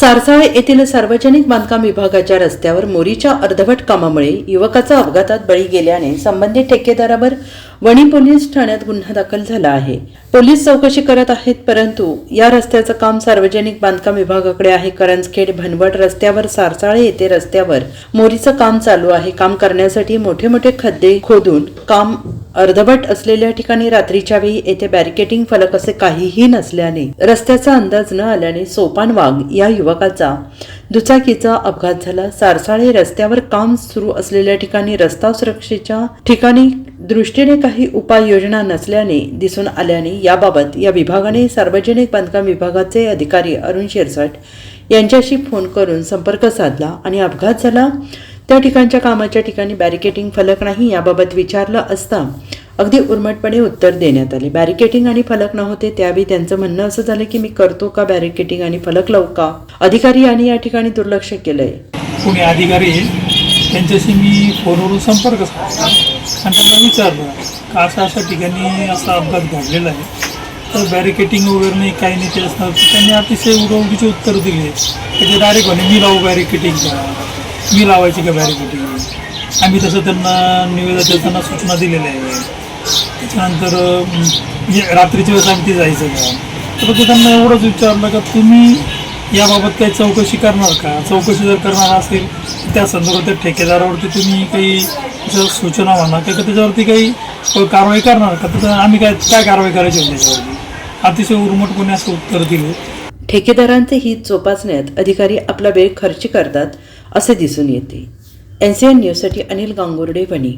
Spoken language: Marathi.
सारसाळे येथील सार्वजनिक बांधकाम विभागाच्या रस्त्यावर मोरीच्या अर्धवट कामामुळे युवकाचा अपघातात बळी गेल्याने संबंधित ठेकेदारावर वणी पोलीस ठाण्यात गुन्हा दाखल झाला आहे. पोलीस चौकशी करत आहेत परंतु या रस्त्याचं काम सार्वजनिक बांधकाम विभागाकडे आहे. करंजखेड भनवट रस्त्यावर सारसाळे येथे रस्त्यावर मोरीचं काम चालू आहे. काम करण्यासाठी मोठे मोठे खड्डे खोदून काम अर्धवट असलेल्या ठिकाणी रात्रीच्या वेळी येथे बॅरिकेटिंग फलक असे काहीही नसल्याने रस्त्याचा अंदाज न आल्याने सोपान वाघ या युवकाचा दुचाकीचा अपघात झाला. सारसाळे रस्त्यावर काम सुरू असलेल्या ठिकाणी रस्ता सुरक्षेच्या ठिकाणी दृष्टीने काही उपाययोजना नसल्याने दिसून आल्याने याबाबत या विभागाने सार्वजनिक बांधकाम विभागाचे अधिकारी अरुण शिरसाट यांच्याशी फोन करून संपर्क साधला आणि अपघात झाला. त्या ठिकाणच्या कामाच्या ठिकाणी बॅरिकेटिंग फलक नाही याबाबत विचारलं असता अगदी उर्मटपणे उत्तर देण्यात आले. बॅरिकेटिंग आणि फलक नव्हते त्यावेळी त्यांचं म्हणणं असं झालं की मी करतो का बॅरिकेटिंग आणि फलक लावू का? अधिकारी यांनी या ठिकाणी दुर्लक्ष केलंय. पुणे अधिकारी त्यांच्याशी मी फोनवरून संपर्क साधला. आणि त्यांना विचारलं का अशा अशा ठिकाणी असा अपघात घडलेला आहे? तर बॅरिकेटिंग वगैरे नाही काही नाही ते असणार त्यांनी अतिशय उडवडीचे उत्तर दिले. त्याचे डायरेक्ट म्हणे मी लावू बॅरिकेटिंग करा. मी लावायची का बॅरिकेटिंग आम्ही तसं त्यांना निवेदन त्यांना सूचना दिलेल्या आहे त्याच्यानंतर म्हणजे रात्रीच्या वेळेस आम्ही ते जायचं का? तर ते त्यांना एवढंच विचारलं का तुम्ही याबाबत काही चौकशी करणार का? चौकशी जर करणार असेल त्या संदर्भात त्या ठेकेदारावरती तुम्ही काही जर सूचना म्हणा का? त्याच्यावरती काही कारवाई करणार का? तर आम्ही काय काय कारवाई करायची होती त्याच्यावरती? अतिशय उर्मटपणे असं उत्तर दिलं. ठेकेदारांचे हित जोपासण्यात अधिकारी आपला वेळ खर्च करतात असे दिसून येते. एन सी एन न्यूजसाठी अनिल गांगुर्डे वणी.